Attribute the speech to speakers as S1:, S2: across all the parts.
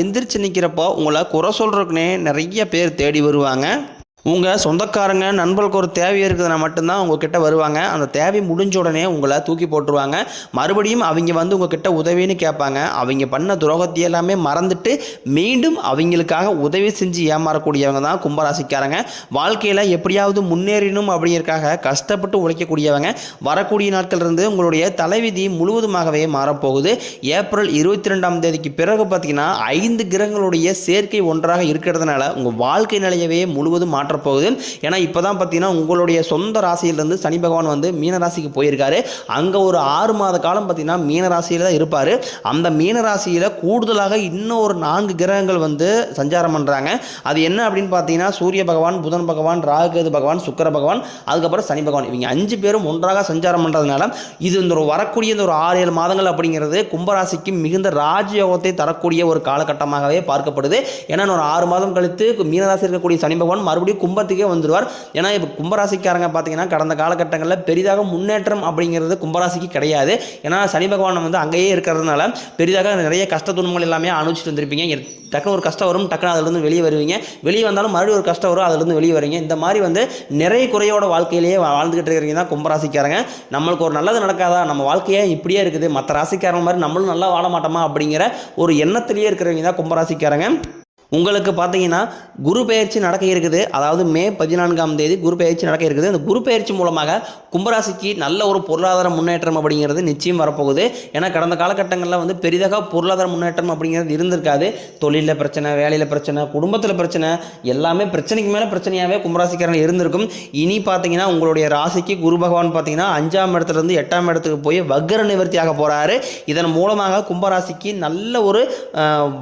S1: எந்திரிச்சு நிற்கிறப்போ உங்களை குறை சொல்கிறதுக்குனே நிறைய பேர் தேடி வருவாங்க. உங்கள் சொந்தக்காரங்க நண்பர்களுக்கு ஒரு தேவை இருக்குதுன்னா மட்டும்தான் உங்ககிட்ட வருவாங்க. அந்த தேவை முடிஞ்ச உடனே உங்களை தூக்கி போட்டுருவாங்க. மறுபடியும் அவங்க வந்து உங்ககிட்ட உதவின்னு கேட்பாங்க. அவங்க பண்ண துரோகத்தை எல்லாமே மறந்துட்டு மீண்டும் அவங்களுக்காக உதவி செஞ்சு ஏமாறக்கூடியவங்க தான் கும்பராசிக்காரங்க. வாழ்க்கையில் எப்படியாவது முன்னேறணும் அப்படிங்கிறதுக்காக கஷ்டப்பட்டு உழைக்கக்கூடியவங்க. வரக்கூடிய நாட்கள் இருந்து உங்களுடைய தலைவிதி முழுவதுமாகவே மாறப்போகுது. ஏப்ரல் இருபத்தி ரெண்டாம் தேதிக்கு பிறகு பார்த்தீங்கன்னா ஐந்து கிரகங்களுடைய சேர்க்கை ஒன்றாக இருக்கிறதுனால உங்கள் வாழ்க்கை நிலையவே முழுவதும் மாற்றம் மாற்றப்போகுது ஏன்னா இப்போ தான் பார்த்தீங்கன்னா உங்களுடைய சொந்த ராசியிலேருந்து சனி பகவான் வந்து மீன ராசிக்கு போயிருக்காரு. அங்கே ஒரு ஆறு மாத காலம் பார்த்தீங்கன்னா மீன ராசியில் தான் இருப்பார். அந்த மீன ராசியில் கூடுதலாக இன்னும் ஒரு நான்கு கிரகங்கள் வந்து சஞ்சாரம் பண்ணுறாங்க அது என்ன அப்படின்னு பார்த்தீங்கன்னா சூரிய பகவான் புதன் பகவான் ராகுகேது பகவான் சுக்கர பகவான் அதுக்கப்புறம் சனி பகவான். இவங்க அஞ்சு பேரும் ஒன்றாக சஞ்சாரம் பண்ணுறதுனால இது இந்த ஒரு வரக்கூடிய இந்த ஒரு ஆறு ஏழு மாதங்கள் அப்படிங்கிறது கும்பராசிக்கு மிகுந்த ராஜயோகத்தை தரக்கூடிய ஒரு காலகட்டமாகவே பார்க்கப்படுது. ஏன்னா ஒரு ஆறு மாதம் கழித்து மீனராசி இருக்கக்கூடிய சனி பகவான் மறுபடியும் கும்பத்துக்கே வந்துடுவார் ஏன்னா இப்போ கும்பராசிக்காரங்க பார்த்தீங்கன்னா கடந்த காலகட்டங்களில் பெரிதாக முன்னேற்றம் அப்படிங்கிறது கும்பராசிக்கு கிடையாது. ஏன்னா சனி பகவான் வந்து அங்கேயே இருக்கிறதுனால பெரிதாக நிறைய கஷ்ட துன்பங்கள் எல்லாமே அனுப்பிச்சிட்டு வந்திருப்பீங்க. டக்குனு ஒரு கஷ்டம் வரும் டக்குனு அதுலேருந்து வெளியே வருவீங்க. வெளியே வந்தாலும் மறுபடியும் ஒரு கஷ்டம் வரும் அதுலேருந்து வெளியே வரீங்க இந்த மாதிரி வந்து நிறைய குறையோட வாழ்க்கையிலேயே வாழ்ந்துகிட்டு இருக்கிறீங்க தான் கும்பராசிக்காரங்க. நம்மளுக்கு ஒரு நல்லது நடக்காதா? நம்ம வாழ்க்கையே இப்படியே இருக்குது. மற்ற ராசிக்காரங்க மாதிரி நம்மளும் நல்லா வாழ மாட்டோமா அப்படிங்கிற ஒரு எண்ணத்திலேயே இருக்கிறவங்க தான் கும்பராசிக்காரங்க. உங்களுக்கு பார்த்தீங்கன்னா குரு பயிற்சி நடக்க இருக்குது. அதாவது மே பதினான்காம் தேதி குரு பெயர்ச்சி நடக்க இருக்குது. அந்த குரு பயிற்சி மூலமாக கும்பராசிக்கு நல்ல ஒரு பொருளாதார முன்னேற்றம் அப்படிங்கிறது நிச்சயம் வரப்போகுது. ஏன்னா கடந்த காலகட்டங்களில் வந்து பெரிதாக பொருளாதார முன்னேற்றம் அப்படிங்கிறது இருந்திருக்காது. தொழிலில் பிரச்சனை வேலையில் பிரச்சனை குடும்பத்தில் பிரச்சனை எல்லாமே பிரச்சனைக்கு மேலே பிரச்சனையாகவே கும்பராசிக்காரன் இருந்திருக்கும். இனி பார்த்தீங்கன்னா உங்களுடைய ராசிக்கு குரு பகவான் பார்த்தீங்கன்னா அஞ்சாம் இடத்துலேருந்து எட்டாம் இடத்துக்கு போய் வக்கர நிவர்த்தியாக போகிறாரு இதன் மூலமாக கும்பராசிக்கு நல்ல ஒரு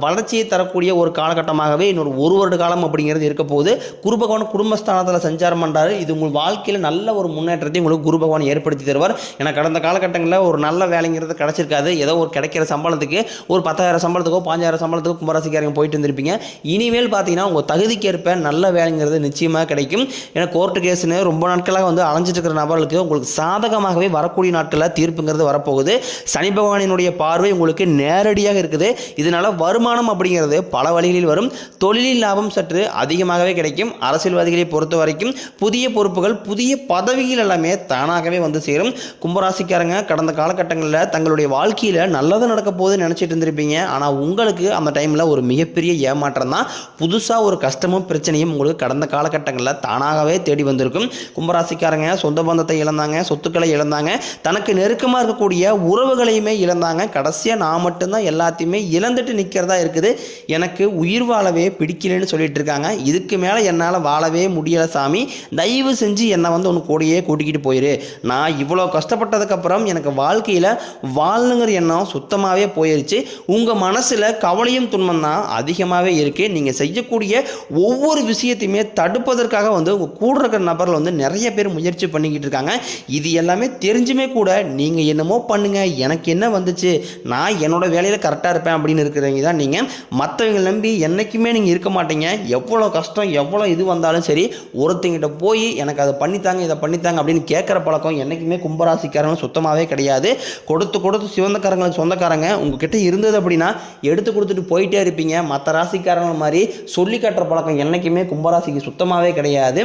S1: வளர்ச்சியை தரக்கூடிய ஒரு காலகட்டம் காலமாகவே இன்னொரு ஒரு வருட காலம் அப்படிங்கிறது இருக்க போது குரு பகவான் குடும்பஸ்தானத்தில் சஞ்சாரம் பண்ணுறாரு இது உங்கள் வாழ்க்கையில் நல்ல ஒரு முன்னேற்றத்தை உங்களுக்கு குரு பகவான் ஏற்படுத்தி தருவார். ஏன்னா கடந்த காலகட்டங்களில் ஒரு நல்ல வேலைங்கிறது கிடச்சிருக்காது. ஏதோ ஒரு கிடைக்கிற சம்பளத்துக்கு ஒரு பத்தாயிரம் சம்பளத்துக்கோ பாஞ்சாயிரம் சம்பளத்துக்கோ கும்பராசிக்காரங்க போயிட்டு இருந்திருப்பீங்க. இனிமேல் பார்த்தீங்கன்னா உங்கள் தகுதிக்கேற்ப நல்ல வேலைங்கிறது நிச்சயமாக கிடைக்கும். ஏன்னா கோர்ட்டு கேஸ்னு ரொம்ப நாட்களாக வந்து அலைஞ்சிட்டு இருக்கிற நபர்களுக்கு உங்களுக்கு சாதகமாகவே வரக்கூடிய நாட்களில் தீர்ப்புங்கிறது வரப்போகுது. சனி பகவானினுடைய பார்வை உங்களுக்கு நேரடியாக இருக்குது. இதனால வருமானம் அப்படிங்கிறது பல வழிகளில் வரும். தொழிலில் லாபம் சற்று அதிகமாகவே கிடைக்கும். அரசியல்வாதிகளை பொறுத்த வரைக்கும் புதிய பொறுப்புகள் புதிய பதவிகள் எல்லாமே தானாகவே வந்து சேரும். கும்பராசிக்காரங்க கடந்த காலகட்டங்களில் தங்களுடைய வாழ்க்கையில் நல்லது நடக்க போகுதுன்னு நினச்சிட்டு இருந்திருப்பீங்க. ஆனால் உங்களுக்கு அந்த டைமில் ஒரு மிகப்பெரிய ஏமாற்றம் தான். புதுசாக ஒரு கஷ்டமும் பிரச்சனையும் உங்களுக்கு கடந்த காலகட்டங்களில் தானாகவே தேடி வந்திருக்கும். கும்பராசிக்காரங்க சொந்த பந்தத்தை இழந்தாங்க சொத்துக்களை இழந்தாங்க தனக்கு நெருக்கமாக இருக்கக்கூடிய உறவுகளையுமே இழந்தாங்க. கடைசியாக நான் மட்டும்தான் எல்லாத்தையுமே இழந்துட்டு நிற்கிறதா இருக்குது. எனக்கு உயிர்வா வாழவே பிடிக்கலன்னு சொல்லிட்டு இருக்காங்க. இதுக்கு மேலே என்னால் வாழவே முடியலை சாமி. தயவு செஞ்சு என்னை வந்து ஒன்று கூடயே கூட்டிக்கிட்டு போயிரு. நான் இவ்வளோ கஷ்டப்பட்டதுக்கப்புறம் எனக்கு வாழ்க்கையில் வாழணுங்கிற எண்ணம் சுத்தமாகவே போயிருச்சு. உங்கள் மனசில் கவலையும் துன்பம் தான் அதிகமாகவே இருக்குது நீங்கள் செய்யக்கூடிய ஒவ்வொரு விஷயத்தையுமே தடுப்பதற்காக வந்து உங்கள் கூட இருக்கிற நபரில் வந்து நிறைய பேர் முயற்சி பண்ணிக்கிட்டு இருக்காங்க. இது எல்லாமே தெரிஞ்சுமே கூட நீங்கள் என்னமோ பண்ணுங்க. எனக்கு என்ன வந்துச்சு? நான் என்னோட வேலையில் கரெக்டாக இருப்பேன் அப்படின்னு இருக்கிறவங்க தான் நீங்கள் மற்றவங்க நம்பி என்றைக்குமே நீங்கள் இருக்க மாட்டீங்க. எவ்வளோ கஷ்டம் எவ்வளோ இது வந்தாலும் சரி ஒருத்தங்கிட்ட போய் எனக்கு அதை பண்ணித்தாங்க இதை பண்ணித்தாங்க அப்படின்னு கேட்குற பழக்கம் என்றைக்குமே கும்பராசிக்காரங்க சுத்தமாகவே கிடையாது. கொடுத்து கொடுத்து சிவந்தக்காரங்களுக்கு சொந்தக்காரங்க உங்ககிட்ட இருந்தது அப்படின்னா எடுத்து கொடுத்துட்டு போயிட்டே இருப்பீங்க. மற்ற ராசிக்காரங்க மாதிரி சொல்லி காட்டுற பழக்கம் என்றைக்குமே கும்பராசிக்கு சுத்தமாகவே கிடையாது.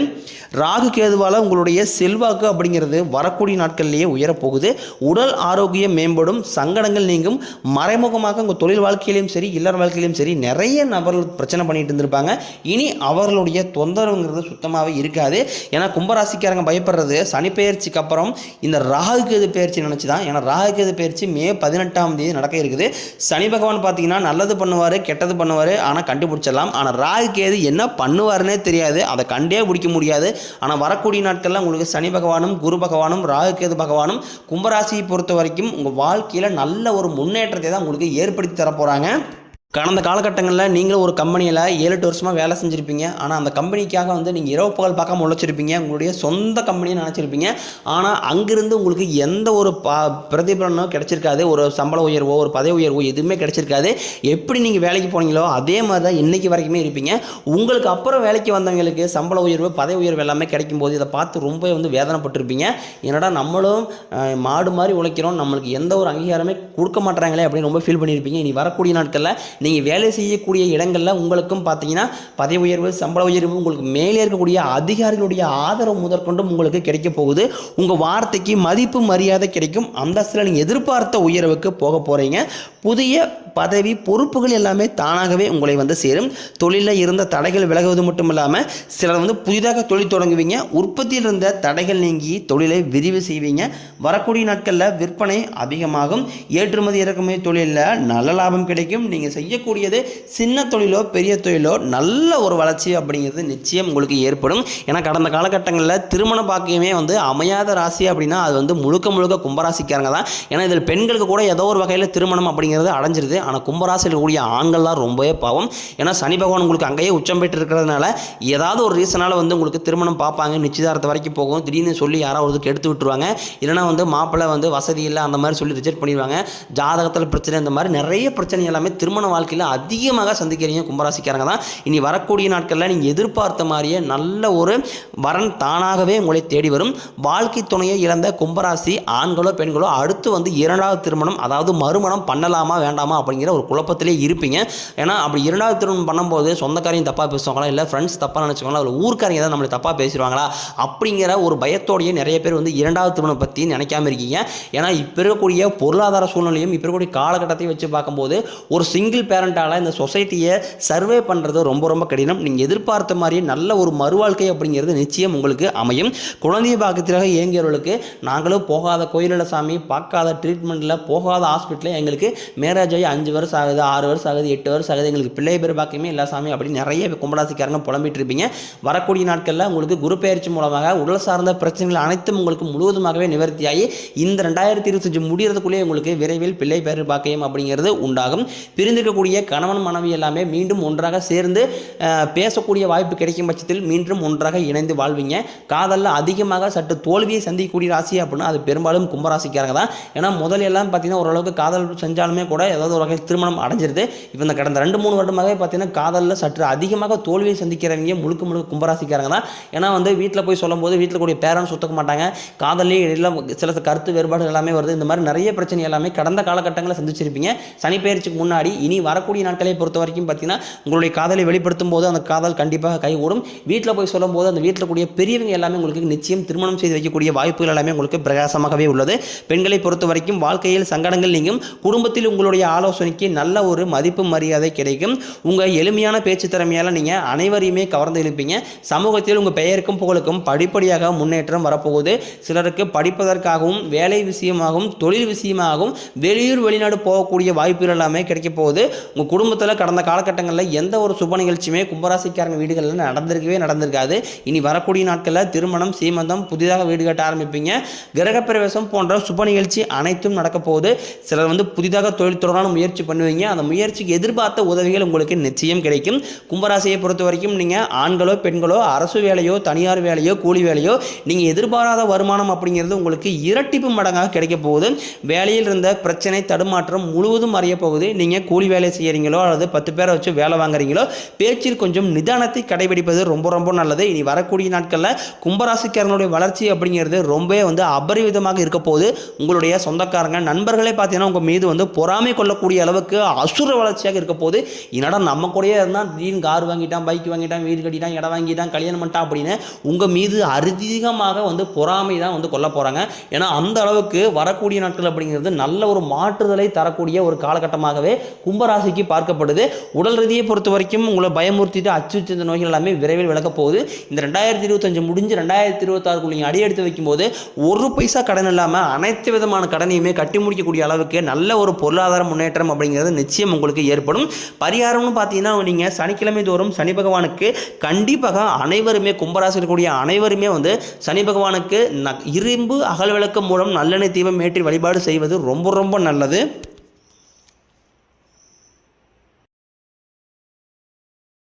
S1: ராகு கேதுவால் உங்களுடைய செல்வாக்கு அப்படிங்கிறது வரக்கூடிய நாட்கள்லேயே உயரப்போகுது. உடல் ஆரோக்கியம் மேம்படும் சங்கடங்கள் நீங்கும். மறைமுகமாக உங்கள் தொழில் வாழ்க்கையிலையும் சரி இல்லற வாழ்க்கையிலையும் சரி நிறைய நபர்கள் பிரச்சனை பண்ணிட்டு இருந்திருப்பாங்க. இனி அவர்களுடைய தொந்தரவுங்கிறது சுத்தமாகவே இருக்காது. ஏன்னா கும்பராசிக்காரங்க பயப்படுறது சனிப்பெயர்ச்சிக்கு அப்புறம் இந்த ராகு கேது நினச்சி தான் ஏன்னா ராகு கேது மே பதினெட்டாம் தேதி நடக்க இருக்குது. சனி பகவான் பார்த்தீங்கன்னா நல்லது பண்ணுவார் கெட்டது பண்ணுவார் ஆனால் கண்டுபிடிச்சிடலாம். ஆனால் ராகு கேது என்ன பண்ணுவாருன்னே தெரியாது. அதை கண்டே பிடிக்க முடியாது. ஆனால் வரக்கூடிய நாட்களில் உங்களுக்கு சனி பகவானும் குரு பகவானும் ராகு கேது பகவானும் கும்பராசியை பொறுத்த வரைக்கும் உங்கள் வாழ்க்கையில் நல்ல ஒரு முன்னேற்றத்தை தான் உங்களுக்கு ஏற்படுத்தி தர போகிறாங்க கடந்த காலகட்டங்களில் நீங்களும் ஒரு கம்பெனியில் ஏழு எட்டு வருஷமாக வேலை செஞ்சுருப்பீங்க. ஆனால் அந்த கம்பெனிக்காக வந்து நீங்கள் இரவு பகல் பார்க்காம உழைச்சிருப்பீங்க. உங்களுடைய சொந்த கம்பெனியை நினச்சிருப்பீங்க. ஆனால் அங்கிருந்து உங்களுக்கு எந்த ஒரு பா பிரதிபலனோ கிடச்சிருக்காது. ஒரு சம்பள உயர்வோ ஒரு பதவி உயர்வோ எதுவுமே கிடைச்சிருக்காது. எப்படி நீங்கள் வேலைக்கு போனீங்களோ அதே மாதிரி தான் இன்றைக்கி வரைக்குமே இருப்பீங்க. உங்களுக்கு அப்புறம் வேலைக்கு வந்தவங்களுக்கு சம்பள உயர்வு பதவி உயர்வு எல்லாமே கிடைக்கும் போது இதை பார்த்து ரொம்ப வந்து வேதனைப்பட்டிருப்பீங்க. என்னடா நம்மளும் மாடு மாதிரி உழைக்கிறோம். நம்மளுக்கு எந்த ஒரு அங்கீகாரமே கொடுக்க மாட்டாங்களே அப்படின்னு ரொம்ப ஃபீல் பண்ணியிருப்பீங்க. இனி வரக்கூடிய நாட்களில் நீங்கள் வேலை செய்யக்கூடிய இடங்களில் உங்களுக்கும் பார்த்தீங்கன்னா பதவி உயர்வு சம்பள உயர்வு உங்களுக்கு மேலே இருக்கக்கூடிய அதிகாரிகளுடைய ஆதரவு முதற்கொண்டும் உங்களுக்கு கிடைக்க போகுது. உங்கள் வார்த்தைக்கு மதிப்பு மரியாதை கிடைக்கும். அந்தஸ்தில் நீங்கள் எதிர்பார்த்த உயர்வுக்கு போக போகிறீங்க புதிய பதவி பொறுப்புகள் எல்லாமே தானாகவே உங்களை வந்து சேரும். தொழிலில் இருந்த தடைகள் விலகுவது மட்டும் இல்லாமல் சிலர் வந்து புதிதாக தொழில் தொடங்குவீங்க. உற்பத்தியில் இருந்த தடைகள் நீங்கி தொழிலை விரிவு செய்வீங்க. வரக்கூடிய நாட்களில் விற்பனை அதிகமாகும். ஏற்றுமதி இறக்குமதி தொழிலில் நல்ல லாபம் கிடைக்கும். நீங்கள் செய்யக்கூடியது சின்ன தொழிலோ பெரிய தொழிலோ நல்ல ஒரு வளர்ச்சி அப்படிங்கிறது நிச்சயம் உங்களுக்கு ஏற்படும். ஏன்னா கடந்த காலகட்டங்களில் திருமண பாக்கியமே வந்து அமையாத ராசி அப்படின்னா அது வந்து முழுக்க முழுக்க கும்பராசிக்காரங்க தான். ஏன்னா இதில் பெண்களுக்கு கூட ஏதோ ஒரு வகையில் திருமணம் அப்படிங்கிறது அடைஞ்சிருது. ஆனால் கும்பராசியில் இருக்கக்கூடிய ஆண்கள்லாம் ரொம்பவே பாவம். ஏன்னா சனி பகவான் உங்களுக்கு அங்கேயே உச்சம் பெற்று இருக்கிறதுனால ஏதாவது ஒரு ரீசனால் வந்து உங்களுக்கு திருமணம் பார்ப்பாங்க. நிச்சயதாரத்தை வரைக்கும் போகும். திடீர்னு சொல்லி யாராவது எடுத்து விட்டுருவாங்க. இல்லைனா வந்து மாப்பிள்ளை வந்து வசதி இல்லை அந்த மாதிரி சொல்லி ரிஜெக்ட் பண்ணிடுவாங்க. ஜாதகத்தில் பிரச்சனை இந்த மாதிரி நிறைய பிரச்சனை எல்லாமே திருமண வாழ்க்கையில் அதிகமாக சந்திக்கிறீங்க கும்பராசிக்காரங்க தான். இனி வரக்கூடிய நாட்களில் நீங்கள் எதிர்பார்த்த மாதிரியே நல்ல ஒரு வரன் தானாகவே உங்களை தேடி வரும். வாழ்க்கை துணையை இழந்த கும்பராசி ஆண்களோ பெண்களோ அடுத்து வந்து இரண்டாவது திருமணம் அதாவது மறுமணம் பண்ணலாமா வேண்டாமா அப்படிங்கிற ஒரு குழப்பத்திலே இருப்பீங்க. ஏன்னா அப்படி இரண்டாவது திருமணம் பண்ணும்போது சொந்தக்காரையும் தப்பாக பேசுவாங்களா? இல்லை ஃப்ரெண்ட்ஸ் தப்பாக நினச்சிக்கோங்களா இல்லை ஊர்க்காரங்க ஏதாவது நம்மளை தப்பாக பேசிடுவாங்களா? அப்படிங்கிற ஒரு பயத்தோடையே நிறைய பேர் வந்து இரண்டாவது திருமணம் பற்றி நினைக்காம இருக்கீங்க. ஏன்னா இப்போ இருக்கக்கூடிய பொருளாதார சூழ்நிலையும் இப்போ இருக்கக்கூடிய காலகட்டத்தையும் வச்சு பார்க்கும்போது ஒரு சிங்கிள் பேரண்ட்டால் இந்த சொசைட்டியை சர்வே பண்ணுறது ரொம்ப ரொம்ப கடினம். நீங்கள் எதிர்பார்த்த மாதிரியே நல்ல ஒரு மறுவாழ்க்கை அப்படிங்கிறது நிச்சயம் உங்களுக்கு அமையும். குழந்தை பாக்கத்திலாக இயங்கியவர்களுக்கு நாங்களும் போகாத கோயிலில் சாமி பார்க்காத ட்ரீட்மெண்ட்டில் போகாத ஹாஸ்பிட்டலில் எங்களுக்கு மேரேஜ் ஆகி அஞ்சு அஞ்சு வருஷம் ஆகுது ஆறு வருஷம் ஆகுது எட்டு வருஷம் ஆகுது. எங்களுக்கு பிள்ளை பேர் பாக்கியமே எல்லா சாமி. அப்படின்னு நிறைய கும்பராசிக்காரங்க புலம்பிட்டு இருப்பீங்க. வரக்கூடிய நாட்களில் உங்களுக்கு குரு பெயர்ச்சி மூலமாக உடல் சார்ந்த பிரச்சனைகள் அனைத்தும் உங்களுக்கு முழுவதுமாகவே நிவர்த்தியாகி இந்த ரெண்டாயிரத்தி இருபத்தஞ்சு முடியறதுக்குள்ளே உங்களுக்கு விரைவில் பிள்ளை பேர் பாக்கியம் அப்படிங்கிறது உண்டாகும். பிரிந்திருக்கக்கூடிய கணவன் மனைவி எல்லாமே மீண்டும் ஒன்றாக சேர்ந்து பேசக்கூடிய வாய்ப்பு கிடைக்கும் பட்சத்தில் மீண்டும் ஒன்றாக இணைந்து வாழ்வீங்க. காதலில் அதிகமாக சற்று தோல்வியை சந்திக்கக்கூடிய ராசி அப்படின்னா அது பெரும்பாலும் கும்பராசிக்காரங்க தான். ஏன்னா முதல்ல எல்லாம் பார்த்தீங்கன்னா ஓரளவுக்கு காதல் செஞ்சாலுமே கூட ஏதாவது ஒரு வகையில் திருமணம் அடைஞ்சிருது. இப்போ இந்த கடந்த ரெண்டு மூணு வருடமாகவே பார்த்தீங்கன்னா காதலில் சற்று அதிகமாக தோல்வியை சந்திக்கிறவங்க முழுக்க முழுக்க கும்பராசிக்காரங்க தான். ஏன்னா வந்து வீட்டில் போய் சொல்லும்போது வீட்டில் கூடிய பேரண்ட்ஸ் ஒத்துக்க மாட்டாங்க. காதலே எல்லாம் சில கருத்து வேறுபாடுகள் எல்லாமே வருது. இந்த மாதிரி நிறைய பிரச்சனை எல்லாமே கடந்த காலகட்டங்களில் சந்திச்சிருப்பீங்க. சனி பெயர்ச்சிக்கு முன்னாடி இனி வரக்கூடிய நாட்களை பொறுத்த வரைக்கும் பார்த்தீங்கன்னா உங்களுடைய காதலை வெளிப்படுத்தும் போது அந்த காதல் கண்டிப்பாக கைகூடும் வீட்டில் போய் சொல்லும்போது அந்த வீட்டில் கூடிய பெரியவங்க எல்லாமே உங்களுக்கு நிச்சயம் திருமணம் செய்து வைக்கக்கூடிய வாய்ப்புகள் எல்லாமே உங்களுக்கு பிரகாசமாகவே உள்ளது. பெண்களை பொறுத்த வரைக்கும் வாழ்க்கையில் சங்கடங்கள் நீங்கும். குடும்பத்தில் உங்களுடைய ஆலோசனை ஆலோசனைக்கு நல்ல ஒரு மதிப்பு மரியாதை கிடைக்கும். உங்கள் எளிமையான பேச்சு திறமையால் நீங்கள் அனைவரையுமே கவர்ந்து இழுப்பீங்க சமூகத்தில் உங்கள் பெயருக்கும் புகழுக்கும் படிப்படியாக முன்னேற்றம் வரப்போகுது. சிலருக்கு படிப்பதற்காகவும் வேலை விஷயமாகவும் தொழில் விஷயமாகவும் வெளியூர் வெளிநாடு போகக்கூடிய வாய்ப்புகள் எல்லாமே கிடைக்க போகுது. உங்கள் குடும்பத்தில் கடந்த காலகட்டங்களில் எந்த ஒரு சுப நிகழ்ச்சியுமே கும்பராசிக்காரங்க வீடுகளில் நடந்திருக்கவே நடந்திருக்காது. இனி வரக்கூடிய நாட்களில் திருமணம் சீமந்தம் புதிதாக வீடு கட்ட ஆரம்பிப்பீங்க. கிரகப்பிரவேசம் போன்ற சுப நிகழ்ச்சி அனைத்தும் நடக்க போகுது. சிலர் வந்து புதிதாக தொழில் தொடரான முயற்சி பண்ணுவீங்க. அந்த முயற்சிக்கு எதிர்பார்த்த உதவிகள் உங்களுக்கு நிச்சயம் கிடைக்கும். கும்பராசியை பொறுத்த வரைக்கும் நீங்கள் ஆண்களோ பெண்களோ அரசு வேலையோ தனியார் வேலையோ கூலி வேலையோ நீங்கள் எதிர்பாராத வருமானம் அப்படிங்கிறது உங்களுக்கு இரட்டிப்பு மடங்காக கிடைக்க போகுது. வேலையில் இருந்த பிரச்சனை தடுமாற்றம் முழுவதும் அறிய போகுது. நீங்கள் கூலி வேலை செய்கிறீங்களோ அல்லது பத்து பேரை வச்சு வேலை வாங்குறீங்களோ பேச்சில் கொஞ்சம் நிதானத்தை கடைபிடிப்பது ரொம்ப ரொம்ப நல்லது. இனி வரக்கூடிய நாட்களில் கும்பராசிக்காரனுடைய வளர்ச்சி அப்படிங்கிறது ரொம்பவே வந்து அபரிவிதமாக இருக்க போகுது. உங்களுடைய சொந்தக்காரங்க நண்பர்களே பார்த்தீங்கன்னா உங்கள் மீது வந்து பொறாமை கொள்ளக்கூடிய அளவுக்கு அசுர வளர்ச்சியாக இருக்க போது என்னடா நம்ம கூடயே இருந்தால் திடீர்னு கார் வாங்கிட்டான் பைக் வாங்கிட்டான் வீடு கட்டிட்டான் இடம் வாங்கிட்டான் கல்யாணம் பண்ணிட்டான் அப்படின்னு உங்கள் மீது அதிகமாக வந்து பொறாமை தான் வந்து கொல்ல போகிறாங்க ஏன்னா அந்த அளவுக்கு வரக்கூடிய நாட்கள் அப்படிங்கிறது நல்ல ஒரு மாற்றுதலை தரக்கூடிய ஒரு காலகட்டமாகவே கும்பராசிக்கு பார்க்கப்படுது. உடல் ரீதியை பொறுத்த வரைக்கும் உங்களை பயமுறுத்திட்டு அச்சுறுத்தி இந்த நோய்கள் எல்லாமே விரைவில் விலக போகுது. இந்த ரெண்டாயிரத்தி இருபத்தஞ்சு முடிஞ்சு ரெண்டாயிரத்தி இருபத்தாறுக்குள்ள நீங்கள் அடி எடுத்து வைக்கும்போது ஒரு பைசா கடன் இல்லாமல் அனைத்து விதமான கடனையுமே கட்டி முடிக்கக்கூடிய அளவுக்கு நல்ல ஒரு பொருளாதார முன்னேற்றம் அப்படிங்கிறது நிச்சயம் உங்களுக்கு ஏற்படும். பரிகாரம்னு பார்த்தீங்கன்னா நீங்கள் சனிக்கிழமை தோறும் சனி பகவானுக்கு கண்டிப்பாக அனைவருமே கும்பராசி இருக்கக்கூடிய அனைவருமே வந்து சனி பகவானுக்கு ந- இரும்பு அகல் விளக்கு மூலம் நல்லெண்ணெய் தீபம் ஏற்றி வழிபாடு செய்வது ரொம்ப ரொம்ப நல்லது.